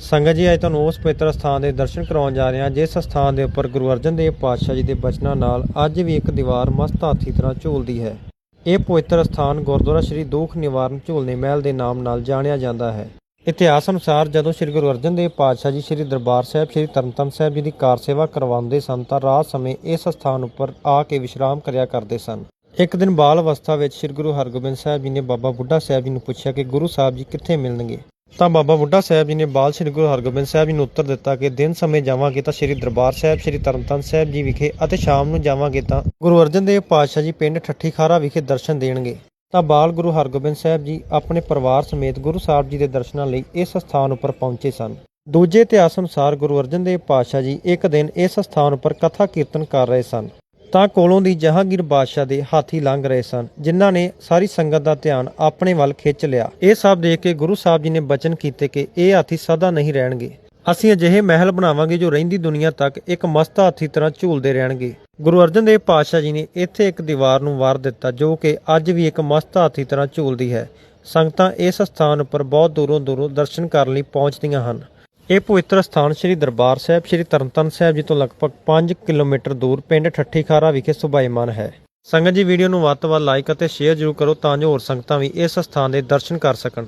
ਸੰਗਤ ਜੀ, ਅੱਜ ਤੁਹਾਨੂੰ ਉਸ ਪਵਿੱਤਰ ਸਥਾਨ ਦੇ ਦਰਸ਼ਨ ਕਰਾਉਣ ਜਾ ਰਹੇ ਹਾਂ, ਜਿਸ ਸਥਾਨ ਦੇ ਉੱਪਰ ਗੁਰੂ ਅਰਜਨ ਦੇਵ ਪਾਤਸ਼ਾਹ ਜੀ ਦੇ ਬਚਨਾਂ ਨਾਲ ਅੱਜ ਵੀ ਇੱਕ ਦੀਵਾਰ ਮਸਤ ਹਾਥੀ ਤਰ੍ਹਾਂ ਝੂਲਦੀ ਹੈ। ਇਹ ਪਵਿੱਤਰ ਸਥਾਨ ਗੁਰਦੁਆਰਾ ਸ੍ਰੀ ਦੁੱਖ ਨਿਵਾਰਨ ਝੂਲਨੇ ਮਹਿਲ ਦੇ ਨਾਮ ਨਾਲ ਜਾਣਿਆ ਜਾਂਦਾ ਹੈ। ਇਤਿਹਾਸ ਅਨੁਸਾਰ ਜਦੋਂ ਸ੍ਰੀ ਗੁਰੂ ਅਰਜਨ ਦੇਵ ਪਾਤਸ਼ਾਹ ਜੀ ਸ੍ਰੀ ਦਰਬਾਰ ਸਾਹਿਬ, ਸ੍ਰੀ ਤਰਨਤਾਰਨ ਸਾਹਿਬ ਜੀ ਦੀ ਕਾਰ ਸੇਵਾ ਕਰਵਾਉਂਦੇ ਸਨ, ਤਾਂ ਰਾਤ ਸਮੇਂ ਇਸ ਸਥਾਨ ਉੱਪਰ ਆ ਕੇ ਵਿਸ਼ਰਾਮ ਕਰਿਆ ਕਰਦੇ ਸਨ। ਇੱਕ ਦਿਨ ਬਾਲ ਅਵਸਥਾ ਵਿੱਚ ਸ੍ਰੀ ਗੁਰੂ ਹਰਗੋਬਿੰਦ ਸਾਹਿਬ ਜੀ ਨੇ ਬਾਬਾ ਬੁੱਢਾ ਸਾਹਿਬ ਜੀ ਨੂੰ ਪੁੱਛਿਆ ਕਿ ਗੁਰੂ ਸਾਹਿਬ ਜੀ ਕਿੱਥੇ ਮਿਲਣਗੇ? ਤਾਂ ਬਾਬਾ ਬੁੱਢਾ ਸਾਹਿਬ ਜੀ ਨੇ ਬਾਲ ਸ੍ਰੀ ਗੁਰੂ ਹਰਗੋਬਿੰਦ ਸਾਹਿਬ ਜੀ ਨੂੰ ਉੱਤਰ ਦਿੱਤਾ ਕਿ ਦਿਨ ਸਮੇਂ ਜਾਵਾਂਗੇ ਤਾਂ ਸ੍ਰੀ ਦਰਬਾਰ ਸਾਹਿਬ, ਸ੍ਰੀ ਤਰਨਤਾਰਨ ਸਾਹਿਬ ਜੀ ਵਿਖੇ ਅਤੇ ਸ਼ਾਮ ਨੂੰ ਜਾਵਾਂਗੇ ਤਾਂ ਗੁਰੂ ਅਰਜਨ ਦੇਵ ਪਾਤਸ਼ਾਹ ਜੀ ਪਿੰਡ ਠੱਠੀ ਖਾਰਾ ਵਿਖੇ ਦਰਸ਼ਨ ਦੇਣਗੇ। ਤਾਂ ਬਾਲ ਗੁਰੂ ਹਰਗੋਬਿੰਦ ਸਾਹਿਬ ਜੀ ਆਪਣੇ ਪਰਿਵਾਰ ਸਮੇਤ ਗੁਰੂ ਸਾਹਿਬ ਜੀ ਦੇ ਦਰਸ਼ਨਾਂ ਲਈ ਇਸ ਸਥਾਨ ਉੱਪਰ ਪਹੁੰਚੇ ਸਨ। ਦੂਜੇ ਇਤਿਹਾਸ ਅਨੁਸਾਰ ਗੁਰੂ ਅਰਜਨ ਦੇਵ ਪਾਤਸ਼ਾਹ ਜੀ ਇੱਕ ਦਿਨ ਇਸ ਸਥਾਨ ਉੱਪਰ ਕਥਾ ਕੀਰਤਨ ਕਰ ਰਹੇ ਸਨ। ਤਾਂ ਕੋਲੋਂ ਦੀ ਜਹਾਂਗੀਰ ਬਾਦਸ਼ਾਹ ਦੇ ਹਾਥੀ ਲੰਘ ਰਹੇ ਸਨ, ਜਿਨ੍ਹਾਂ ਨੇ ਸਾਰੀ ਸੰਗਤ ਦਾ ਧਿਆਨ ਆਪਣੇ ਵੱਲ ਖਿੱਚ ਲਿਆ। ਇਹ ਸਭ ਦੇਖ ਕੇ ਗੁਰੂ ਸਾਹਿਬ ਜੀ ਨੇ ਬਚਨ ਕੀਤੇ ਕਿ ਇਹ ਹਾਥੀ ਸਦਾ ਨਹੀਂ ਰਹਿਣਗੇ। ਅਸੀਂ ਅਜਿਹੇ ਮਹਿਲ ਬਣਾਵਾਂਗੇ ਜੋ ਰਹਿੰਦੀ ਦੁਨੀਆ ਤੱਕ ਇੱਕ ਮਸਤ ਹਾਥੀ ਤਰ੍ਹਾਂ ਝੂਲਦੇ ਰਹਿਣਗੇ। ਗੁਰੂ ਅਰਜਨ ਦੇਵ ਪਾਤਸ਼ਾਹ ਜੀ ਨੇ ਇੱਥੇ ਇੱਕ ਦੀਵਾਰ ਨੂੰ ਵਾਰ ਦਿੱਤਾ, ਜੋ ਕਿ ਅੱਜ ਵੀ ਇੱਕ ਮਸਤ ਹਾਥੀ ਤਰ੍ਹਾਂ ਝੂਲਦੀ ਹੈ। ਸੰਗਤਾਂ ਇਸ ਸਥਾਨ ਉੱਪਰ ਬਹੁਤ ਦੂਰੋਂ ਦੂਰੋਂ ਦਰਸ਼ਨ ਕਰਨ ਲਈ ਪਹੁੰਚਦੀਆਂ ਹਨ। ਇਹ ਪਵਿੱਤਰ ਸਥਾਨ ਸ੍ਰੀ ਦਰਬਾਰ ਸਾਹਿਬ, ਸ੍ਰੀ ਤਰਨਤਾਰਨ ਸਾਹਿਬ ਜੀ ਤੋਂ ਲਗਭਗ 5 ਕਿਲੋਮੀਟਰ ਦੂਰ ਪਿੰਡ ਠੱਠੀਖਾਰਾ ਵਿਖੇ ਸੁਭਾਈਮਾਨ ਹੈ। ਸੰਗਤ ਜੀ, ਵੀਡੀਓ ਨੂੰ ਵੱਧ ਤੋਂ ਵੱਧ ਲਾਈਕ ਅਤੇ ਸ਼ੇਅਰ ਜ਼ਰੂਰ ਕਰੋ ਤਾਂ ਜੋ ਹੋਰ ਸੰਗਤਾਂ ਵੀ ਇਸ ਸਥਾਨ ਦੇ ਦਰਸ਼ਨ ਕਰ ਸਕਣ।